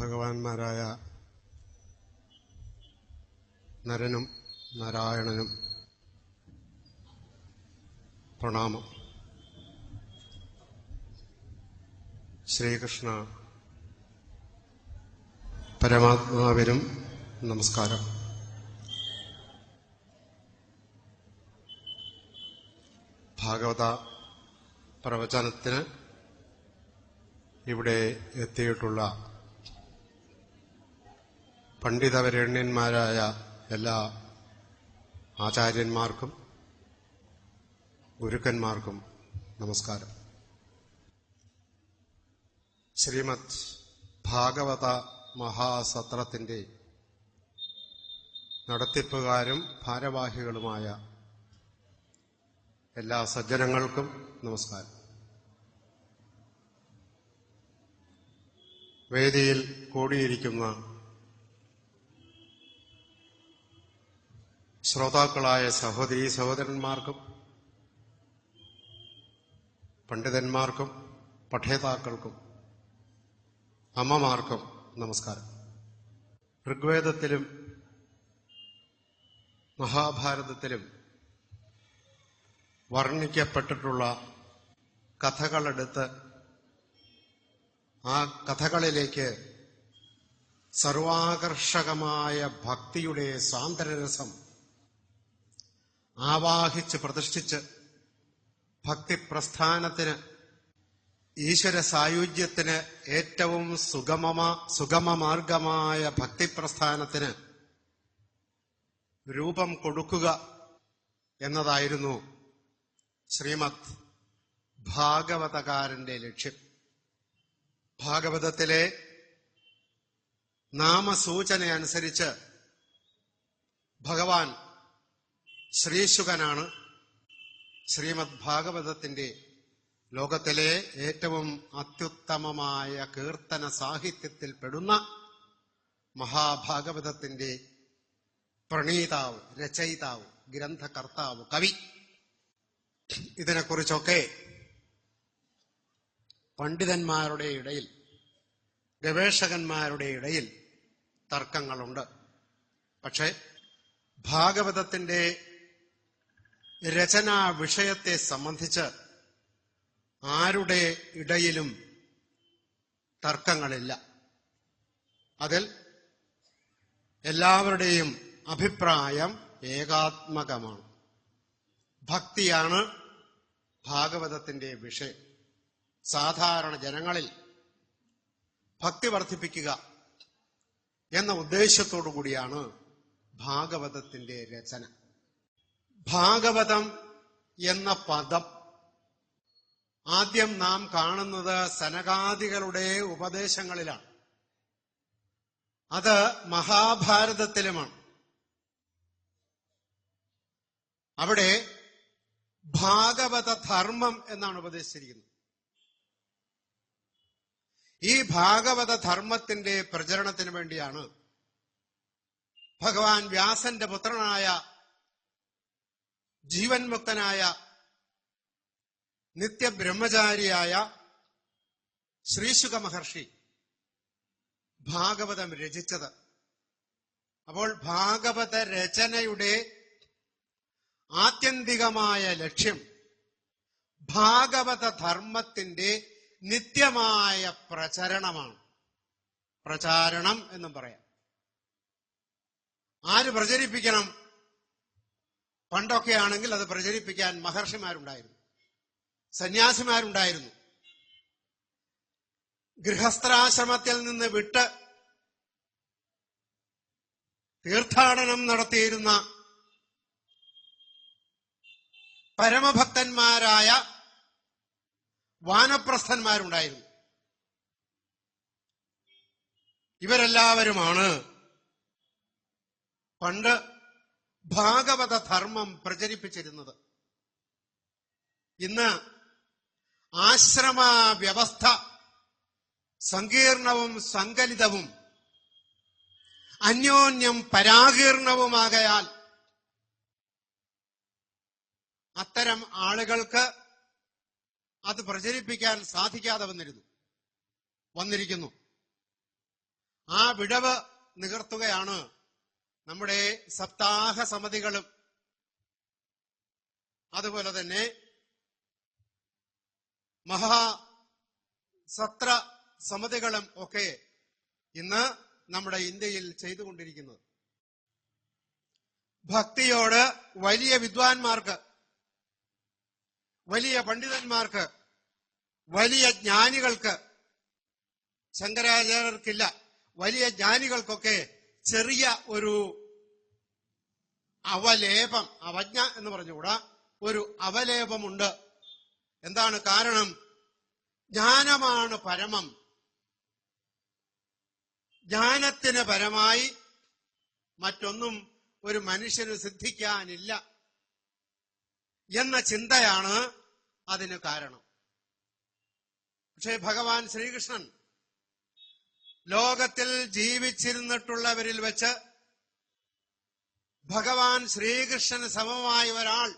ഭഗവാന്മാരായ നരനും നാരായണനും പ്രണാമം. ശ്രീകൃഷ്ണ പരമാത്മാവിനും നമസ്കാരം. ഭാഗവത പ്രവചനത്തിന് ഇവിടെ എത്തിയിട്ടുള്ള പണ്ഡിതവരണ്യന്മാരായ എല്ലാ ആചാര്യന്മാർക്കും ഗുരുക്കന്മാർക്കും നമസ്കാരം. ശ്രീമത് ഭാഗവത മഹാസത്രത്തിന്റെ നടത്തിപ്പുകാരും ഭാരവാഹികളുമായ എല്ലാ സജ്ജനങ്ങൾക്കും നമസ്കാരം. വേദിയിൽ കൂടിയിരിക്കുന്ന ശ്രോതാക്കളായ സഹോദരീ സഹോദരന്മാർക്കും പണ്ഡിതന്മാർക്കും പഠേതാക്കൾക്കും അമ്മമാർക്കും നമസ്കാരം. ഋഗ്വേദത്തിലും മഹാഭാരതത്തിലും വർണിക്കപ്പെട്ടിട്ടുള്ള കഥകളെടുത്ത് ആ കഥകളിലേക്ക് സർവാകർഷകമായ ഭക്തിയുടെ സാന്ദ്രരസം ആവാഹിച്ച് പ്രതിഷ്ഠിച്ച് ഭക്തിപ്രസ്ഥാനത്തിന് ഈശ്വര സായുജ്യത്തിന് ഏറ്റവും സുഗമ സുഗമമാർഗമായ ഭക്തിപ്രസ്ഥാനത്തിന് രൂപം കൊടുക്കുക എന്നതായിരുന്നു ശ്രീമദ് ഭാഗവതകാരന്റെ ലക്ഷ്യം. ഭാഗവതത്തിലെ നാമസൂചന അനുസരിച്ച് ഭഗവാൻ ശ്രീശുകനാണ് ശ്രീമദ് ഭാഗവതത്തിന്റെ ലോകത്തിലെ ഏറ്റവും അത്യുത്തമമായ കീർത്തന സാഹിത്യത്തിൽ പെടുന്ന മഹാഭാഗവതത്തിന്റെ പ്രണീതാവ് രചയിതാവ് ഗ്രന്ഥകർത്താവ് കവി. ഇതിനെക്കുറിച്ചൊക്കെ പണ്ഡിതന്മാരുടെ ഇടയിൽ ഗവേഷകന്മാരുടെ ഇടയിൽ തർക്കങ്ങളുണ്ട്. പക്ഷേ ഭാഗവതത്തിന്റെ രചനാ വിഷയത്തെ സംബന്ധിച്ച് ആരുടെ ഇടയിലും തർക്കങ്ങളില്ല. അതിൽ എല്ലാവരുടെയും അഭിപ്രായം ഏകാത്മകമാണ്. ഭക്തിയാണ് ഭാഗവതത്തിന്റെ വിഷയം. സാധാരണ ജനങ്ങളിൽ ഭക്തി വർദ്ധിപ്പിക്കുക എന്ന ഉദ്ദേശത്തോടു കൂടിയാണ് ഭാഗവതത്തിന്റെ രചന. ഭാഗവതം എന്ന പദം. ആദ്യം നാം കാണുന്നത് സനകാദികളുടെ ഉപദേശങ്ങളിലാണ്. അത് മഹാഭാരതത്തിലുമാണ്. അവിടെ ഭാഗവത ധർമ്മം എന്നാണ് ഉപദേശിച്ചിരിക്കുന്നത്. ഈ ഭാഗവത ധർമ്മത്തിന്റെ പ്രചരണത്തിന് വേണ്ടിയാണ് ഭഗവാൻ വ്യാസന്റെ പുത്രനായ ജീവൻ മുക്തനായ നിത്യബ്രഹ്മചാരിയായ ശ്രീശുക മഹർഷി ഭാഗവതം രചിച്ചത്. അപ്പോൾ ഭാഗവത രചനയുടെ ആത്യന്തികമായ ലക്ഷ്യം ഭാഗവത ധർമ്മത്തിന്റെ നിത്യമായ പ്രചരണമാണ്. പ്രചാരണം എന്നും പറയാം. ആര് പ്രചരിപ്പിക്കണം? പണ്ടൊക്കെ ആണെങ്കിൽ അത് പ്രചരിപ്പിക്കാൻ മഹർഷിമാരുണ്ടായിരുന്നു. സന്യാസിമാരുണ്ടായിരുന്നു. ഗൃഹസ്ഥാശ്രമത്തിൽ നിന്ന് വിട്ട് തീർത്ഥാടനം നടത്തിയിരുന്ന പരമഭക്തന്മാരായ വാനപ്രസ്ഥന്മാരുണ്ടായിരുന്നു. ഇവരെല്ലാവരുമാണ് പണ്ട് ഭാഗവത ധർമ്മം പ്രചരിപ്പിച്ചിരുന്നത്. ഇന്ന് ആശ്രമ വ്യവസ്ഥ സങ്കീർണവും സങ്കലിതവും അന്യോന്യം പരാകീർണവുമാകയാൽ അത്തരം ആളുകൾക്ക് അത് പ്രചരിപ്പിക്കാൻ സാധിക്കാതെ വന്നിരുന്നു വന്നിരിക്കുന്നു. ആ വിടവ് നികർത്തുകയാണ് നമ്മുടെ സപ്താഹ സമിതികളും അതുപോലെ തന്നെ മഹാ സത്ര സമിതികളും ഒക്കെ ഇന്ന് നമ്മുടെ ഇന്ത്യയിൽ ചെയ്തുകൊണ്ടിരിക്കുന്നത്. ഭക്തിയോട് വലിയ വിദ്വാൻമാർക്ക് വലിയ പണ്ഡിതന്മാർക്ക് വലിയ ജ്ഞാനികൾക്ക് ശങ്കരാചാര്യർക്കില്ല വലിയ ജ്ഞാനികൾക്കൊക്കെ ചെറിയ ഒരു അവലേപം അവജ്ഞ എന്ന് പറഞ്ഞുകൂടാ. ഒരു അവലേപമുണ്ട്. എന്താണ് കാരണം? ജ്ഞാനമാണ് പരമം. ജ്ഞാനത്തിന് പരമായി മറ്റൊന്നും ഒരു മനുഷ്യന് സിദ്ധിക്കാനില്ല എന്ന ചിന്തയാണ് അതിന് കാരണം. പക്ഷേ ഭഗവാൻ ശ്രീകൃഷ്ണൻ ലോകത്തിൽ ജീവിച്ചിരുന്നിട്ടുള്ളവരിൽ വെച്ച് ഭഗവാൻ ശ്രീകൃഷ്ണന് സമമായ ഒരാൾ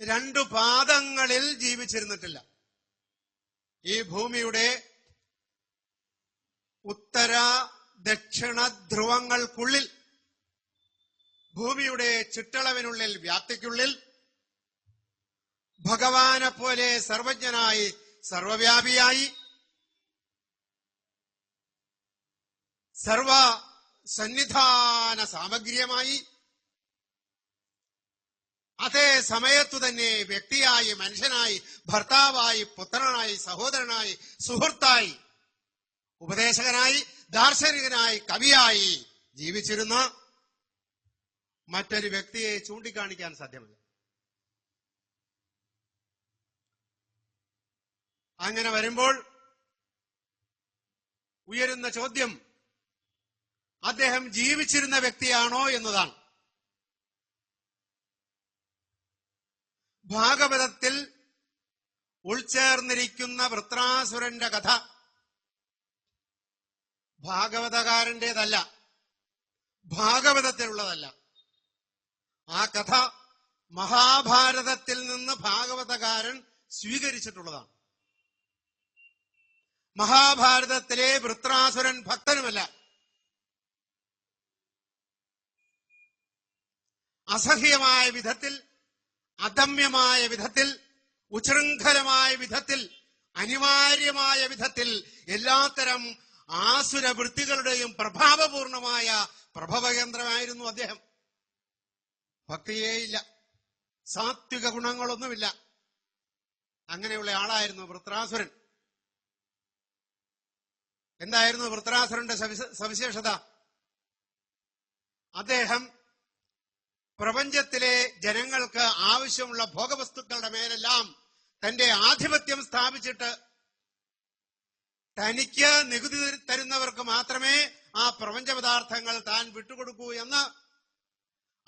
രണ്ടു പാദങ്ങളിൽ ജീവിച്ചിരുന്നിട്ടില്ല. ഈ ഭൂമിയുടെ ഉത്തര ദക്ഷിണ ധ്രുവങ്ങൾക്കുള്ളിൽ ഭൂമിയുടെ ചുറ്റളവിനുള്ളിൽ വ്യാപ്തിക്കുള്ളിൽ ഭഗവാനെ പോലെ സർവജ്ഞനായി സർവവ്യാപിയായി സർവ സന്നിധാന സാമഗ്രിയമായി അതേ സമയത്തു തന്നെ വ്യക്തിയായി മനുഷ്യനായി ഭർത്താവായി പുത്രനായി സഹോദരനായി സുഹൃത്തായി ഉപദേശകനായി ദാർശനികനായി കവിയായി ജീവിച്ചിരുന്ന മറ്റൊരു വ്യക്തിയെ ചൂണ്ടിക്കാണിക്കാൻ സാധ്യമല്ല. അങ്ങനെ വരുമ്പോൾ ഉയരുന്ന ചോദ്യം അദ്ദേഹം ജീവിച്ചിരുന്ന വ്യക്തിയാണോ എന്നതാണ്. ഭാഗവതത്തിൽ ഉൾച്ചേർന്നിരിക്കുന്ന വൃത്രാസുരന്റെ കഥ ഭാഗവതകാരന്റേതല്ല ഭാഗവതത്തിലുള്ളതല്ല. ആ കഥ മഹാഭാരതത്തിൽ നിന്ന് ഭാഗവതകാരൻ സ്വീകരിച്ചിട്ടുള്ളതാണ്. മഹാഭാരതത്തിലെ വൃത്രാസുരൻ ഭക്തനുമല്ല അസഹ്യമായ വിധത്തിൽ അദമ്യമായ വിധത്തിൽ ഉച്ഛൃംഖലമായ വിധത്തിൽ അനിവാര്യമായ വിധത്തിൽ എല്ലാത്തരം ആസുര വൃത്തികളുടെയും പ്രഭാവപൂർണമായ പ്രഭവകേന്ദ്രമായിരുന്നു അദ്ദേഹം. ഭക്തിയേയില്ല സാത്വിക ഗുണങ്ങളൊന്നുമില്ല. അങ്ങനെയുള്ള ആളായിരുന്നു വൃത്രാസുരൻ. എന്തായിരുന്നു വൃത്രാസുരന്റെ സവിശേഷത? അദ്ദേഹം പ്രപഞ്ചത്തിലെ ജനങ്ങൾക്ക് ആവശ്യമുള്ള ഭോഗവസ്തുക്കളുടെ മേലെല്ലാം തന്റെ ആധിപത്യം സ്ഥാപിച്ചിട്ട് തനിക്ക് നികുതി തരുന്നവർക്ക് മാത്രമേ ആ പ്രപഞ്ച പദാർത്ഥങ്ങൾ താൻ വിട്ടുകൊടുക്കൂ എന്ന്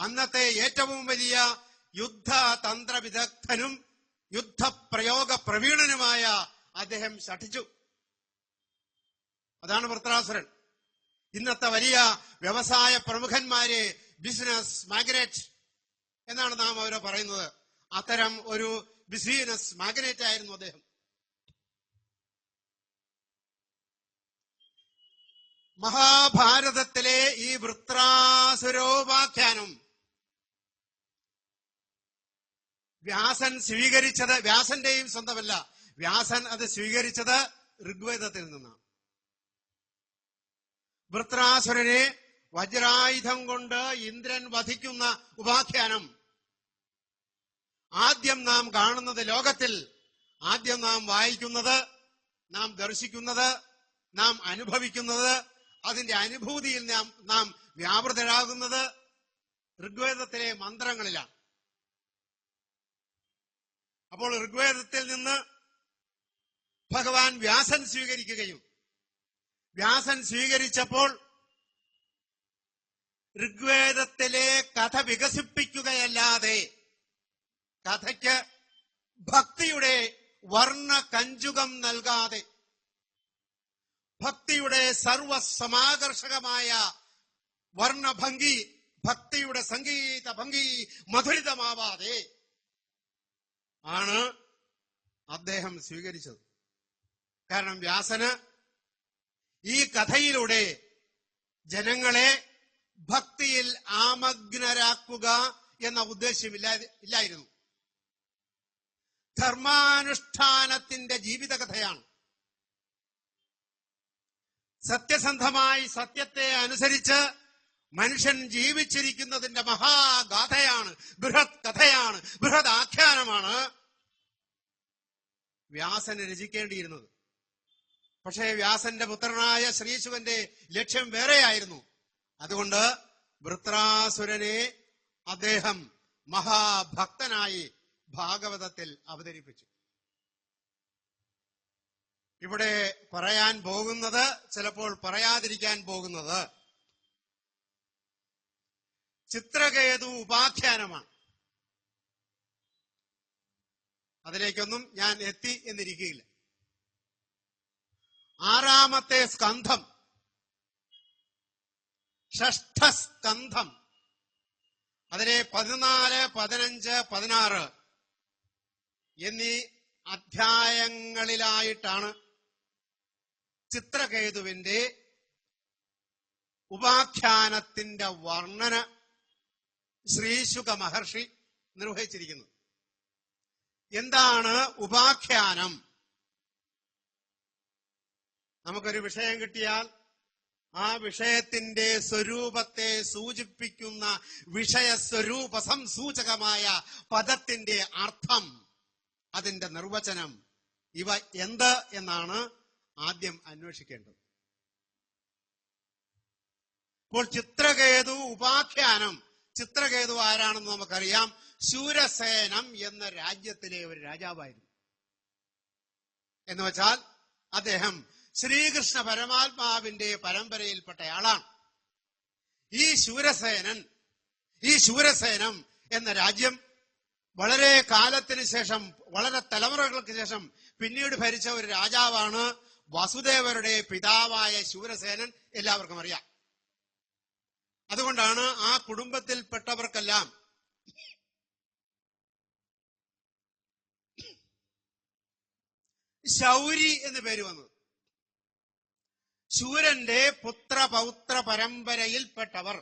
അന്നത്തെ ഏറ്റവും വലിയ യുദ്ധ തന്ത്ര വിദഗ്ധനും യുദ്ധപ്രയോഗ പ്രവീണനുമായ അദ്ദേഹം ശഠിച്ചു. അതാണ് വൃത്രാസുരൻ. ഇന്നത്തെ വലിയ വ്യവസായ പ്രമുഖന്മാരെ ബിസിനസ് മാഗ്നറ്റ് എന്നാണ് നാം അവരെ പറയുന്നത്. അത്തരം ഒരു ബിസിനസ് മാഗ്നറ്റ് ആയിരുന്നു അദ്ദേഹം. മഹാഭാരതത്തിലെ ഈ വൃത്രാസുരോപാഖ്യാനം വ്യാസൻ സ്വീകരിച്ചത് വ്യാസന്റെയും സ്വന്തമല്ല വ്യാസൻ അത് സ്വീകരിച്ചത് ഋഗ്വേദത്തിൽ നിന്നാണ്. വൃത്രാസുരനെ വജ്രായുധം കൊണ്ട് ഇന്ദ്രൻ വധിക്കുന്ന ഉപാഖ്യാനം. ആദ്യം നാം കാണുന്നത് ലോകത്തിൽ. ആദ്യം നാം വായിക്കുന്നത് നാം ദർശിക്കുന്നത് നാം അനുഭവിക്കുന്നത് അതിന്റെ അനുഭൂതിയിൽ നാം നാം വ്യാപൃതരാകുന്നത് ഋഗ്വേദത്തിലെ മന്ത്രങ്ങളിലാണ്. അപ്പോൾ ഋഗ്വേദത്തിൽ നിന്ന് ഭഗവാൻ വ്യാസൻ സ്വീകരിക്കുകയും വ്യാസൻ സ്വീകരിച്ചപ്പോൾ ഋഗ്വേദത്തിലെ കഥ വികസിപ്പിക്കുകയല്ലാതെ കഥയ്ക്ക് ഭക്തിയുടെ വർണ കഞ്ചുകം നൽകാതെ ഭക്തിയുടെ സർവസമാകർഷകമായ വർണഭംഗി ഭക്തിയുടെ സംഗീത ഭംഗി മധുരിതമാവാതെ ആണ് അദ്ദേഹം സ്വീകരിച്ചത്. കാരണം വ്യാസന് ഈ കഥയിലൂടെ ജനങ്ങളെ ഭക്തിയിൽ ആമഗ്നരാക്കുക എന്ന ഉദ്ദേശ്യമില്ല ഇല്ലായിരുന്നു. ധർമാനുഷ്ഠാനത്തിന്റെ ജീവിതകഥയാണ്. സത്യസന്ധമായി സത്യത്തെ അനുസരിച്ച് മനുഷ്യൻ ജീവിച്ചിരിക്കുന്നതിന്റെ മഹാഗാഥയാണ് ബൃഹത് കഥയാണ് ബൃഹത് ആഖ്യാനമാണ് വ്യാസന് രചിക്കേണ്ടിയിരുന്നത്. പക്ഷേ വ്യാസന്റെ പുത്രനായ ശ്രീശിവന്റെ ലക്ഷ്യം വേറെയായിരുന്നു. അതുകൊണ്ട് വൃത്രാസുരനെ അദ്ദേഹം മഹാഭക്തനായി ഭാഗവതത്തിൽ അവതരിപ്പിച്ചു. ഇവിടെ പറയാൻ പോകുന്നത് ചിലപ്പോൾ പറയാതിരിക്കാൻ പോകുന്നത് ചിത്രകേതു ഉപാഖ്യാനമാണ്. അതിലേക്കൊന്നും ഞാൻ എത്തി എന്നിരിക്കുകയില്ല. ആറാമത്തെ സ്കന്ധം ഷഷ്ഠസ്കന്ധം. അതിലെ പതിനാല് പതിനഞ്ച് പതിനാറ് എന്നീ അധ്യായങ്ങളിലായിട്ടാണ് ചിത്രകേതുവിന്റെ ഉപാഖ്യാനത്തിന്റെ വർണന ശ്രീശുക മഹർഷി നിർവഹിച്ചിരിക്കുന്നത്. എന്താണ് ഉപാഖ്യാനം? നമുക്കൊരു വിഷയം കിട്ടിയാൽ ആ വിഷയത്തിന്റെ സ്വരൂപത്തെ സൂചിപ്പിക്കുന്ന വിഷയ സ്വരൂപ സംസൂചകമായ പദത്തിന്റെ അർത്ഥം അതിന്റെ നിർവചനം ഇവ എന്ത് എന്നാണ് ആദ്യം അന്വേഷിക്കേണ്ടത്. ഇപ്പോൾ ചിത്രകേതു ഉപാഖ്യാനം ചിത്രകേതു ആരാണെന്ന് നമുക്കറിയാം. ശൂരസേനം എന്ന രാജ്യത്തിലെ ഒരു രാജാവായിരുന്നു. എന്ന് വെച്ചാൽ അദ്ദേഹം ശ്രീകൃഷ്ണ പരമാത്മാവിന്റെ പരമ്പരയിൽപ്പെട്ടയാളാണ്. ഈ ശൂരസേനൻ ഈ ശൂരസേനം എന്ന രാജ്യം വളരെ കാലത്തിന് ശേഷം വളരെ തലമുറകൾക്ക് ശേഷം പിന്നീട് ഭരിച്ച ഒരു രാജാവാണ് വസുദേവരുടെ പിതാവായ ശൂരസേനൻ എല്ലാവർക്കും അറിയാം. അതുകൊണ്ടാണ് ആ കുടുംബത്തിൽപ്പെട്ടവർക്കെല്ലാം ശൗരി എന്ന് പേര് വന്നത്. ശൂരന്റെ പുത്രപൗത്ര പരമ്പരയിൽപ്പെട്ടവർ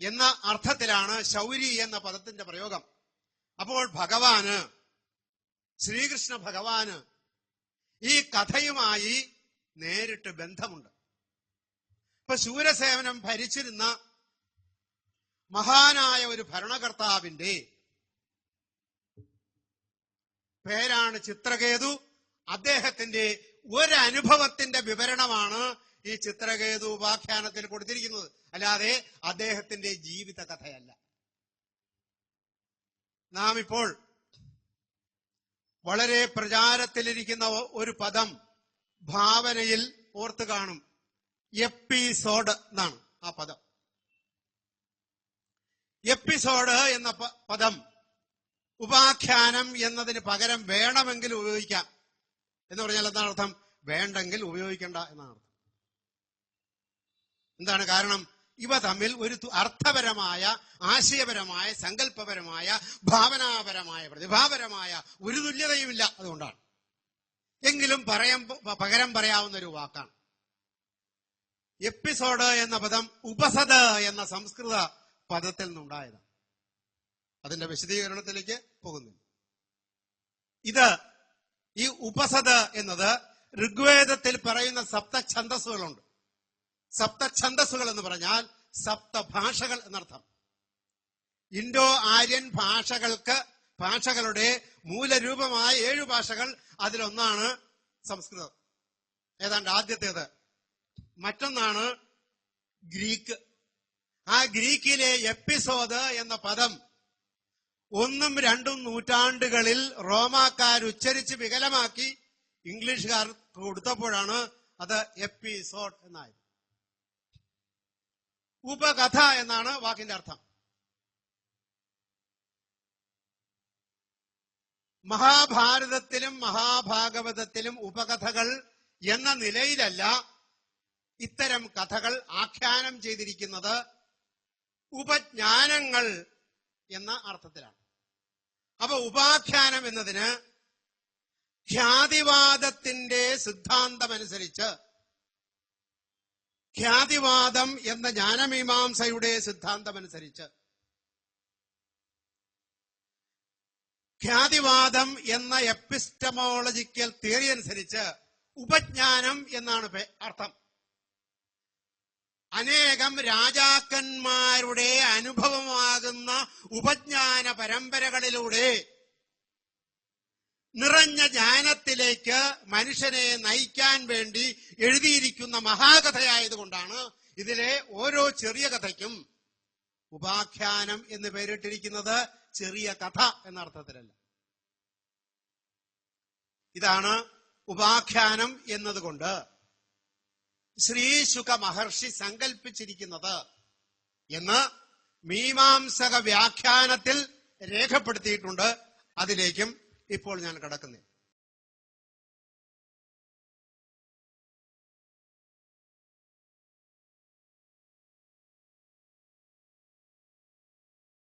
എന്ന അർത്ഥത്തിലാണ് ശൗരി എന്ന പദത്തിന്റെ പ്രയോഗം. അപ്പോൾ ഭഗവാന് ശ്രീകൃഷ്ണ ഭഗവാന് ഈ കഥയുമായി നേരിട്ട് ബന്ധമുണ്ട്. ഇപ്പൊ ശൂരസേവനം ഭരിച്ചിരുന്ന മഹാനായ ഒരു ഭരണകർത്താവിന്റെ പേരാണ് ചിത്രകേതു. അദ്ദേഹത്തിന്റെ ഒരനുഭവത്തിന്റെ വിവരണമാണ് ഈ ചിത്രകേതു ഉപാഖ്യാനത്തിൽ കൊടുത്തിരിക്കുന്നത്. അല്ലാതെ അദ്ദേഹത്തിന്റെ ജീവിത കഥയല്ല. നാം ഇപ്പോൾ വളരെ പ്രചാരത്തിലിരിക്കുന്ന ഒരു പദം ഭാവനയിൽ ഓർത്തു കാണും. എപ്പിസോഡ് എന്നാണ് ആ പദം. എപ്പിസോഡ് എന്ന പദം ഉപാഖ്യാനം എന്നതിന് പകരം വേണമെങ്കിൽ ഉപയോഗിക്കാം. എന്ന് പറഞ്ഞാൽ എന്താണ് അർത്ഥം? വേണ്ടെങ്കിൽ ഉപയോഗിക്കേണ്ട എന്നാണ് അർത്ഥം. എന്താണ് കാരണം? ഇവ തമ്മിൽ ഒരു അർത്ഥപരമായ ആശയപരമായ സങ്കല്പപരമായ ഭാവനാപരമായ പ്രതിഭാപരമായ ഒരു തുല്യതയുമില്ല അതുകൊണ്ടാണ്. എങ്കിലും പറയാൻ പകരം പറയാവുന്ന ഒരു വാക്കാണ്. എപ്പിസോഡ് എന്ന പദം ഉപസദ് എന്ന സംസ്കൃത പദത്തിൽ നിന്നുണ്ടായതാണ്. അതിന്റെ വിശദീകരണത്തിലേക്ക് പോകുന്നില്ല. ഇത് ഈ ഉപസത എന്നത് ഋഗ്വേദത്തിൽ പറയുന്ന സപ്ത ഛന്തസ്സുകളുണ്ട് സപ്ത ഛന്തസ്സുകൾ എന്ന് പറഞ്ഞാൽ സപ്ത ഭാഷകൾ എന്നർത്ഥം. ഇൻഡോ ആര്യൻ ഭാഷകൾക്ക് ഭാഷകളുടെ മൂലരൂപമായ ഏഴു ഭാഷകൾ അതിലൊന്നാണ് സംസ്കൃതം. ഏതാണ്ട് ആദ്യത്തേത്. മറ്റൊന്നാണ് ഗ്രീക്ക്. ആ ഗ്രീക്കിലെ എപ്പിസോഡ് എന്ന പദം ഒന്നും രണ്ടും നൂറ്റാണ്ടുകളിൽ റോമാക്കാർ ഉച്ചരിച്ച് വികലമാക്കി ഇംഗ്ലീഷുകാർ കൊടുത്തപ്പോഴാണ് അത് എപ്പിസോഡ് എന്നായത്. ഉപകഥ എന്നാണ് വാക്കിന്റെ അർത്ഥം. മഹാഭാരതത്തിലും മഹാഭാഗവതത്തിലും ഉപകഥകൾ എന്ന നിലയിലല്ല ഇത്തരം കഥകൾ ആഖ്യാനം ചെയ്തിരിക്കുന്നത് ഉപജ്ഞാനങ്ങൾ എന്ന അർത്ഥത്തിലാണ്. അപ്പൊ ഉപാഖ്യാനം എന്നതിന് ഖ്യാതിവാദത്തിന്റെ സിദ്ധാന്തമനുസരിച്ച് ഖ്യാതിവാദം എന്ന ജ്ഞാനമീമാംസയുടെ സിദ്ധാന്തമനുസരിച്ച് ഖ്യാതിവാദം എന്ന എപ്പിസ്റ്റമോളജിക്കൽ തിയറി അനുസരിച്ച് ഉപജ്ഞാനം എന്നാണ് അർത്ഥം. അനേകം രാജാക്കന്മാരുടെ അനുഭവമാകുന്ന ഉപജ്ഞാന പരമ്പരകളിലൂടെ നിറഞ്ഞ ജ്ഞാനത്തിലേക്ക് മനുഷ്യനെ നയിക്കാൻ വേണ്ടി എഴുതിയിരിക്കുന്ന മഹാകഥയായതുകൊണ്ടാണ് ഇതിലെ ഓരോ ചെറിയ കഥയ്ക്കും ഉപാഖ്യാനം എന്ന് പേരിട്ടിരിക്കുന്നത് ചെറിയ കഥ എന്ന അർത്ഥത്തിലല്ല ഇതാണ് ഉപാഖ്യാനം എന്നതുകൊണ്ട് ശ്രീശുക മഹർഷി സങ്കല്പിച്ചിരിക്കുന്നത് എന്ന് മീമാംസക വ്യാഖ്യാനത്തിൽ രേഖപ്പെടുത്തിയിട്ടുണ്ട്. അതിലേക്കും ഇപ്പോൾ ഞാൻ കടക്കുന്നില്ല.